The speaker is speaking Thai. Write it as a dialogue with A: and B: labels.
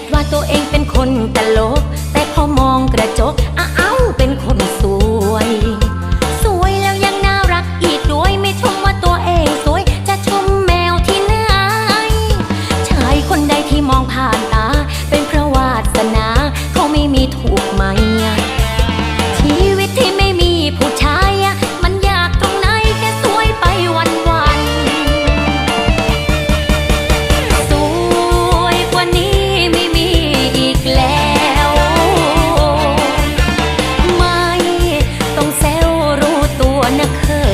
A: คิดว่าตัวเองเป็นคนตลก แต่พอมองกระจกอ้าว เป็นคนสวย สวยแล้วยังน่ารักอีกด้วย ไม่ชมว่าตัวเองสวย จะชมแมวที่ไหน ชายคนใดที่มองผ่านตา 那颗